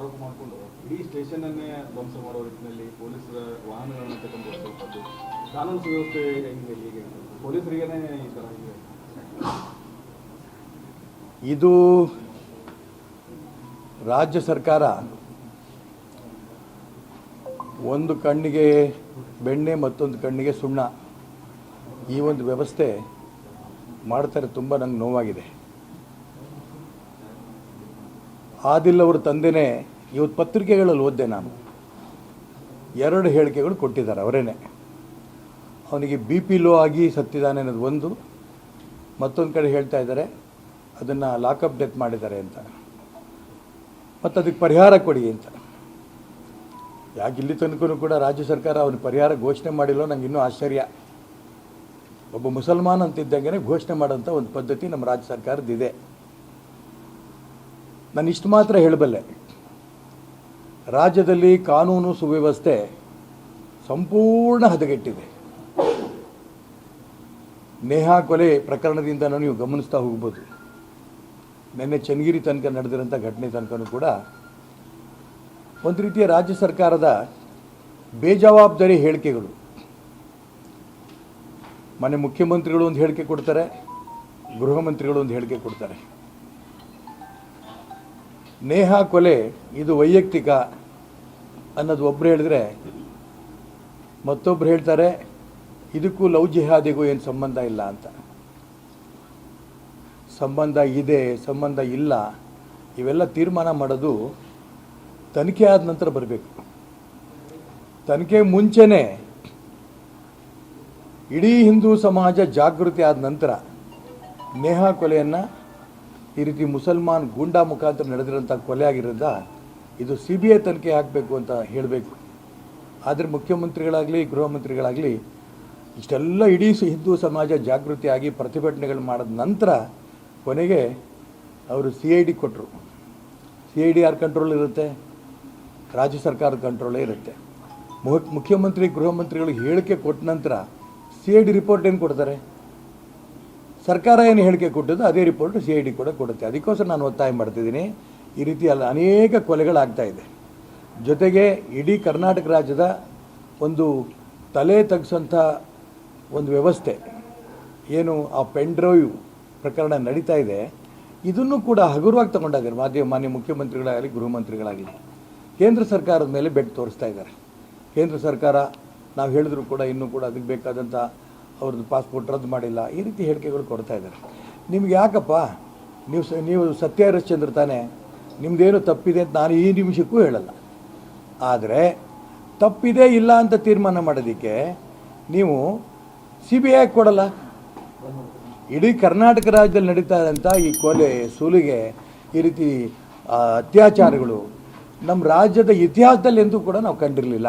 ಆರೋಪ ಮಾಡಿಕೊಂಡು ಇಡೀ ಸ್ಟೇಷನ್ ಅನ್ನೇ ಧ್ವಂಸ ಮಾಡೋ ರೀತಿಯಲ್ಲಿ ಪೊಲೀಸರ ವಾಹನಗಳನ್ನು ತಗೊಂಡು ಕಾನೂನು ಸುವ್ಯವಸ್ಥೆ ಹೆಂಗೆ? ಪೊಲೀಸರಿಗೇನೆ ಈ ಥರ ಹೀಗೆ ಇದು ರಾಜ್ಯ ಸರ್ಕಾರ ಒಂದು ಕಣ್ಣಿಗೆ ಬೆಣ್ಣೆ, ಮತ್ತೊಂದು ಕಣ್ಣಿಗೆ ಸುಣ್ಣ. ಈ ಒಂದು ವ್ಯವಸ್ಥೆ ಮಾಡ್ತಾರೆ, ತುಂಬ ನಂಗೆ ನೋವಾಗಿದೆ. ಆದಿಲ್ ಅವ್ರ ತಂದೆನೇ ಇವತ್ತು ಪತ್ರಿಕೆಗಳಲ್ಲಿ ಓದಿದೆ ನಾನು. ಎರಡು ಹೇಳಿಕೆಗಳು ಕೊಟ್ಟಿದ್ದಾರೆ ಅವರೇನೆ. ಅವನಿಗೆ ಬಿ ಪಿ ಲೋ ಆಗಿ ಸತ್ತಿದ್ದಾನೆ ಅನ್ನೋದು ಒಂದು. ಮತ್ತೊಂದು ಕಡೆ ಹೇಳ್ತಾ ಇದ್ದಾರೆ, ಅದನ್ನು ಲಾಕಪ್ ಡೆತ್ ಮಾಡಿದ್ದಾರೆ ಅಂತ. ಮತ್ತು ಅದಕ್ಕೆ ಪರಿಹಾರ ಕೊಡಿ ಅಂತ. ಯಾಕೆ ಇಲ್ಲಿ ತನಕ ಕೂಡ ರಾಜ್ಯ ಸರ್ಕಾರ ಅವನ ಪರಿಹಾರ ಘೋಷಣೆ ಮಾಡಿಲ್ಲೋ, ನಂಗೆ ಇನ್ನೂ ಆಶ್ಚರ್ಯ. ಒಬ್ಬ ಮುಸಲ್ಮಾನ್ ಅಂತಿದ್ದಂಗೆ ಘೋಷಣೆ ಮಾಡೋಂಥ ಒಂದು ಪದ್ಧತಿ ನಮ್ಮ ರಾಜ್ಯ ಸರ್ಕಾರದಿದೆ ನಾನು ಇಷ್ಟು ಮಾತ್ರ ಹೇಳಬಲ್ಲೆ. ರಾಜ್ಯದಲ್ಲಿ ಕಾನೂನು ಸುವ್ಯವಸ್ಥೆ ಸಂಪೂರ್ಣ ಹದಗೆಟ್ಟಿದೆ. ನೇಹಾ ಕೊಲೆ ಪ್ರಕರಣದಿಂದ ನೀವು ಗಮನಿಸ್ತಾ ಹೋಗ್ಬೋದು. ನಿನ್ನೆ ಚನ್ನಗಿರಿ ತನಕ ನಡೆದಿರೋಂಥ ಘಟನೆ ತನಕನೂ ಕೂಡ ಒಂದು ರೀತಿಯ ರಾಜ್ಯ ಸರ್ಕಾರದ ಬೇಜವಾಬ್ದಾರಿ ಹೇಳಿಕೆಗಳು. ಮನೆ ಮುಖ್ಯಮಂತ್ರಿಗಳು ಒಂದು ಹೇಳಿಕೆ ಕೊಡ್ತಾರೆ, ಗೃಹ ಮಂತ್ರಿಗಳು ಒಂದು ಹೇಳಿಕೆ ಕೊಡ್ತಾರೆ. ನೇಹಾ ಕೊಲೆ ಇದು ವೈಯಕ್ತಿಕ ಅನ್ನೋದು ಒಬ್ಬರು ಹೇಳಿದ್ರೆ ಮತ್ತೊಬ್ಬರು ಹೇಳ್ತಾರೆ, ಇದಕ್ಕೂ ಲವ್ ಜಿಹಾದಿಗೂ ಏನು ಸಂಬಂಧ ಇಲ್ಲ ಅಂತ. ಸಂಬಂಧ ಇದೆ, ಸಂಬಂಧ ಇಲ್ಲ, ಇವೆಲ್ಲ ತೀರ್ಮಾನ ಮಾಡೋದು ತನಿಖೆ ಆದ ನಂತರ ಬರಬೇಕು. ತನಿಖೆ ಮುಂಚೆನೇ ಇಡೀ ಹಿಂದೂ ಸಮಾಜ ಜಾಗೃತಿ ಆದ ನಂತರ ನೇಹಾ ಕೊಲೆಯನ್ನು ಈ ರೀತಿ ಮುಸಲ್ಮಾನ್ ಗೂಂಡಾ ಮುಖಾಂತರ ನಡೆದಿರೋಂಥ ಕೊಲೆ ಆಗಿರೋದ್ರಿಂದ ಇದು ಸಿ ಬಿ ಐ ತನಿಖೆ ಹಾಕಬೇಕು ಅಂತ ಹೇಳಬೇಕು. ಆದರೆ ಮುಖ್ಯಮಂತ್ರಿಗಳಾಗಲಿ, ಗೃಹ ಮಂತ್ರಿಗಳಾಗಲಿ, ಇಷ್ಟೆಲ್ಲ ಇಡೀ ಹಿಂದೂ ಸಮಾಜ ಜಾಗೃತಿಯಾಗಿ ಪ್ರತಿಭಟನೆಗಳು ಮಾಡಿದ ನಂತರ ಕೊನೆಗೆ ಅವರು ಸಿ ಐ ಡಿ ಕೊಟ್ಟರು ಸಿ ಐ ಡಿ ಯಾರ ಕಂಟ್ರೋಲ್ ಇರುತ್ತೆ? ರಾಜ್ಯ ಸರ್ಕಾರದ ಕಂಟ್ರೋಲೇ ಇರುತ್ತೆ. ಮುಖ್ಯ ಮುಖ್ಯಮಂತ್ರಿ, ಗೃಹ ಮಂತ್ರಿಗಳು ಹೇಳಿಕೆ ಕೊಟ್ಟ ನಂತರ ಸಿ ಐ ಡಿ ರಿಪೋರ್ಟ್ ಏನು ಕೊಡ್ತಾರೆ? ಸರ್ಕಾರ ಏನು ಹೇಳಿಕೆ ಕೊಟ್ಟಿದ್ದು ಅದೇ ರಿಪೋರ್ಟ್ ಸಿ ಐ ಡಿ ಕೂಡ ಕೊಡುತ್ತೆ. ಅದಕ್ಕೋಸ್ಕರ ನಾನು ಒತ್ತಾಯ ಮಾಡ್ತಿದ್ದೀನಿ. ಈ ರೀತಿ ಅಲ್ಲ, ಅನೇಕ ಕೊಲೆಗಳಾಗ್ತಾ ಇದೆ. ಜೊತೆಗೆ ಇಡೀ ಕರ್ನಾಟಕ ರಾಜ್ಯದ ಒಂದು ತಲೆ ತಗ್ಸೋಂಥ ಒಂದು ವ್ಯವಸ್ಥೆ, ಏನು ಆ ಪೆನ್ ಪ್ರಕರಣ ನಡೀತಾ ಇದೆ. ಇದನ್ನು ಕೂಡ ಹಗುರವಾಗಿ ತಗೊಂಡಾಗ ಮಾಧ್ಯಮ ಮಾನ್ಯ ಮುಖ್ಯಮಂತ್ರಿಗಳಾಗಲಿ, ಗೃಹ ಮಂತ್ರಿಗಳಾಗಲಿ. ಕೇಂದ್ರ ಸರ್ಕಾರದ ಮೇಲೆ ಬೆಟ್ಟು ತೋರಿಸ್ತಾ ಇದ್ದಾರೆ. ಕೇಂದ್ರ ಸರ್ಕಾರ, ನಾವು ಹೇಳಿದ್ರು ಕೂಡ ಇನ್ನೂ ಕೂಡ ಅದಕ್ಕೆ ಬೇಕಾದಂಥ ಅವ್ರದ್ದು ಪಾಸ್ಪೋರ್ಟ್ ರದ್ದು ಮಾಡಿಲ್ಲ. ಈ ರೀತಿ ಹೇಳಿಕೆಗಳು ಕೊಡ್ತಾ ಇದ್ದಾರೆ. ನಿಮ್ಗೆ ಯಾಕಪ್ಪ? ನೀವು ಸ, ನೀವು ಸತ್ಯ ಹರಿಶ್ಚಂದ್ರ ತಾನೇ. ನಿಮ್ಮದೇನು ತಪ್ಪಿದೆ ಅಂತ ನಾನು ಈ ನಿಮಿಷಕ್ಕೂ ಹೇಳಲ್ಲ. ಆದರೆ ತಪ್ಪಿದೆ ಇಲ್ಲ ಅಂತ ತೀರ್ಮಾನ ಮಾಡೋದಕ್ಕೆ ನೀವು ಸಿ ಬಿ ಐ ಕೊಡಲ್ಲ. ಇಡೀ ಕರ್ನಾಟಕ ರಾಜ್ಯದಲ್ಲಿ ನಡೀತಾ ಇದ್ದಂಥ ಈ ಕೊಲೆ, ಸುಲಿಗೆ, ಈ ರೀತಿ ಅತ್ಯಾಚಾರಗಳು ನಮ್ಮ ರಾಜ್ಯದ ಇತಿಹಾಸದಲ್ಲಿ ಎಂದೂ ಕೂಡ ನಾವು ಕಂಡಿರಲಿಲ್ಲ.